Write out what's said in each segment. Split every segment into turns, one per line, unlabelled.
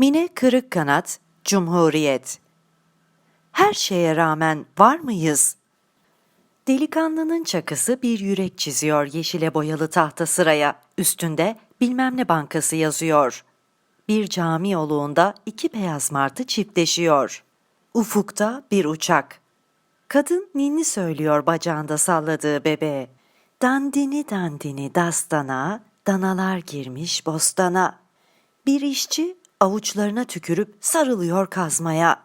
Mine Kırık Kanat, Cumhuriyet. Her şeye rağmen var mıyız? Delikanlının çakısı bir yürek çiziyor yeşile boyalı tahta sıraya. Üstünde bilmem ne bankası yazıyor. Bir cami oluğunda iki beyaz martı çiftleşiyor. Ufukta bir uçak. Kadın ninni söylüyor bacağında salladığı bebeğe. Dandini dandini dastana, danalar girmiş bostana. Bir işçi avuçlarına tükürüp sarılıyor kazmaya.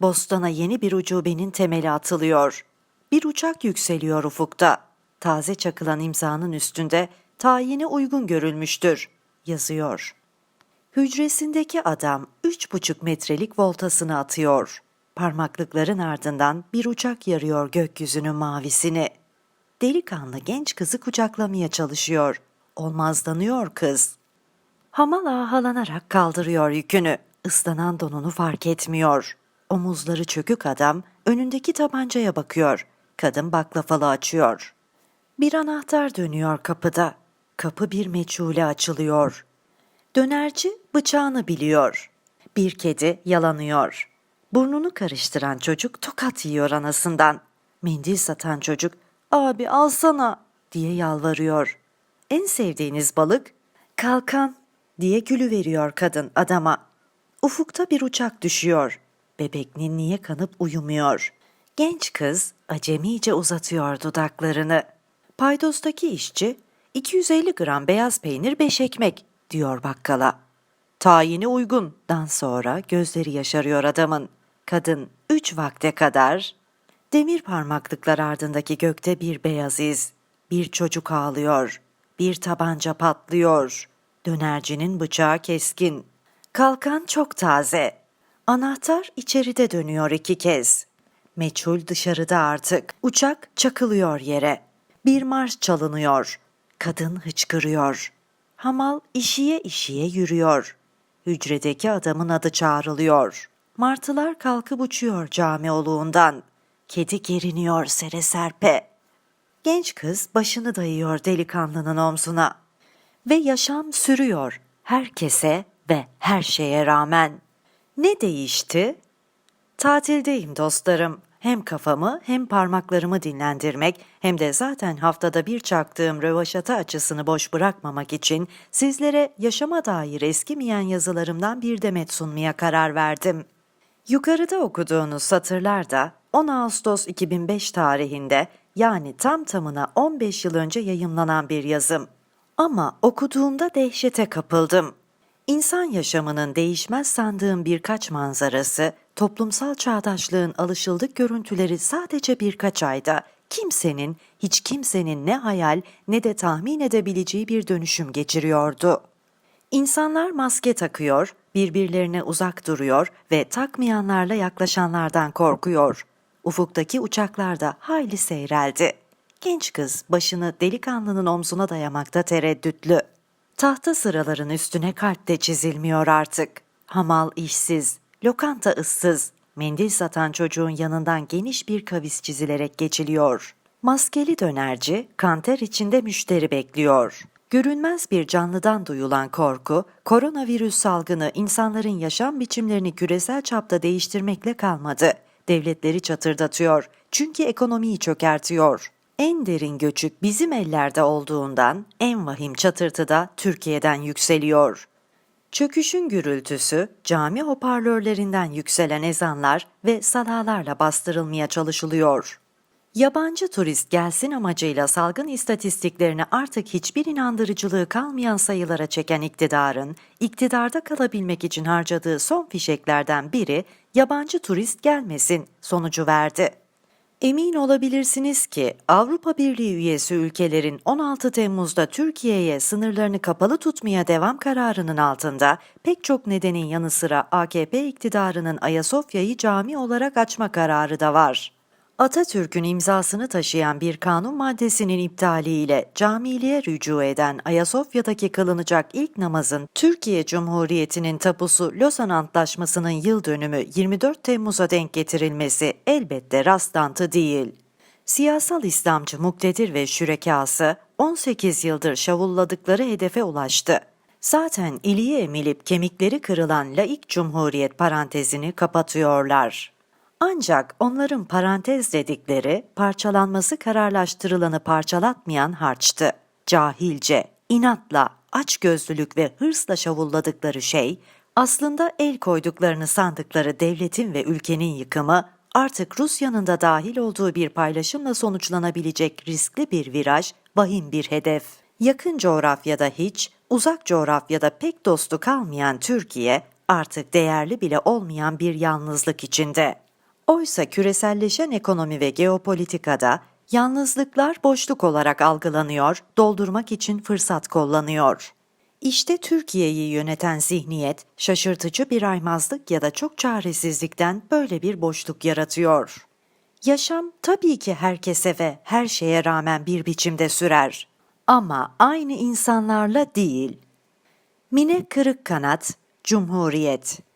Bostana yeni bir ucubenin temeli atılıyor. Bir uçak yükseliyor ufukta. Taze çakılan imzanın üstünde tayini uygun görülmüştür, yazıyor. Hücresindeki adam üç buçuk metrelik voltasını atıyor. Parmaklıkların ardından bir uçak yarıyor gökyüzünün mavisini. Delikanlı genç kızı kucaklamaya çalışıyor. Olmazlanıyor kız. Hamal ağalanarak kaldırıyor yükünü. Islanan donunu fark etmiyor. Omuzları çökük adam önündeki tabancaya bakıyor. Kadın baklafalı açıyor. Bir anahtar dönüyor kapıda. Kapı bir meçhule açılıyor. Dönerci bıçağını biliyor. Bir kedi yalanıyor. Burnunu karıştıran çocuk tokat yiyor anasından. Mendil satan çocuk abi alsana diye yalvarıyor. En sevdiğiniz balık kalkan diye gülü veriyor kadın adama. Ufukta bir uçak düşüyor. Bebek ninniye kanıp uyumuyor. Genç kız acemice uzatıyor dudaklarını. Paydostaki işçi 250 gram beyaz peynir beş ekmek diyor bakkala. Tayini uygundan sonra gözleri yaşarıyor adamın. Kadın üç vakte kadar demir parmaklıklar ardındaki gökte bir beyaz iz. Bir çocuk ağlıyor. Bir tabanca patlıyor. Dönercinin bıçağı keskin. Kalkan çok taze. Anahtar içeride dönüyor iki kez. Meçhul dışarıda artık. Uçak çakılıyor yere. Bir marş çalınıyor. Kadın hıçkırıyor. Hamal işiye işiye yürüyor. Hücredeki adamın adı çağrılıyor. Martılar kalkıp uçuyor cami oluğundan. Kedi geriniyor sere serpe. Genç kız başını dayıyor delikanlının omzuna. Ve yaşam sürüyor herkese ve her şeye rağmen. Ne değişti? Tatildeyim dostlarım. Hem kafamı hem parmaklarımı dinlendirmek hem de zaten haftada bir çaktığım rövaşata açısını boş bırakmamak için sizlere yaşama dair eskimeyen yazılarımdan bir demet sunmaya karar verdim. Yukarıda okuduğunuz satırlar da 10 Ağustos 2005 tarihinde yani tam tamına 15 yıl önce yayımlanan bir yazım. Ama okuduğumda dehşete kapıldım. İnsan yaşamının değişmez sandığım birkaç manzarası, toplumsal çağdaşlığın alışıldık görüntüleri sadece birkaç ayda kimsenin, hiç kimsenin ne hayal ne de tahmin edebileceği bir dönüşüm geçiriyordu. İnsanlar maske takıyor, birbirlerine uzak duruyor ve takmayanlarla yaklaşanlardan korkuyor. Ufuktaki uçaklar da hayli seyreldi. Genç kız başını delikanlının omzuna dayamakta tereddütlü. Tahta sıraların üstüne kalp de çizilmiyor artık. Hamal işsiz, lokanta ıssız, mendil satan çocuğun yanından geniş bir kavis çizilerek geçiliyor. Maskeli dönerci kanter içinde müşteri bekliyor. Görünmez bir canlıdan duyulan korku, koronavirüs salgını insanların yaşam biçimlerini küresel çapta değiştirmekle kalmadı. Devletleri çatırdatıyor çünkü ekonomiyi çökertiyor. En derin göçük bizim ellerde olduğundan en vahim çatırtı da Türkiye'den yükseliyor. Çöküşün gürültüsü cami hoparlörlerinden yükselen ezanlar ve salalarla bastırılmaya çalışılıyor. Yabancı turist gelsin amacıyla salgın istatistiklerini artık hiçbir inandırıcılığı kalmayan sayılara çeken iktidarın, iktidarda kalabilmek için harcadığı son fişeklerden biri yabancı turist gelmesin sonucu verdi. Emin olabilirsiniz ki Avrupa Birliği üyesi ülkelerin 16 Temmuz'da Türkiye'ye sınırlarını kapalı tutmaya devam kararının altında pek çok nedenin yanı sıra AKP iktidarının Ayasofya'yı cami olarak açma kararı da var. Atatürk'ün imzasını taşıyan bir kanun maddesinin iptaliyle camiliğe rücu eden Ayasofya'daki kılınacak ilk namazın Türkiye Cumhuriyeti'nin tapusu Lozan Antlaşması'nın yıl dönümü 24 Temmuz'a denk getirilmesi elbette rastlantı değil. Siyasal İslamcı muktedir ve şürekası 18 yıldır şavulladıkları hedefe ulaştı. zaten iliğe emilip kemikleri kırılan laik cumhuriyet parantezini kapatıyorlar. Ancak onların parantez dedikleri parçalanması kararlaştırılanı parçalatmayan harçtı. Cahilce, inatla, açgözlülük ve hırsla şavulladıkları şey aslında el koyduklarını sandıkları devletin ve ülkenin yıkımı artık Rusya'nın da dahil olduğu bir paylaşımla sonuçlanabilecek riskli bir viraj, vahim bir hedef. Yakın coğrafyada hiç, uzak coğrafyada pek dostu kalmayan Türkiye artık değerli bile olmayan bir yalnızlık içinde. Oysa küreselleşen ekonomi ve geopolitikada yalnızlıklar boşluk olarak algılanıyor, doldurmak için fırsat kullanıyor. İşte Türkiye'yi yöneten zihniyet şaşırtıcı bir aymazlık ya da çok çaresizlikten böyle bir boşluk yaratıyor. Yaşam tabii ki herkese ve her şeye rağmen bir biçimde sürer. Ama aynı insanlarla değil. Mine Kırık Kanat, Cumhuriyet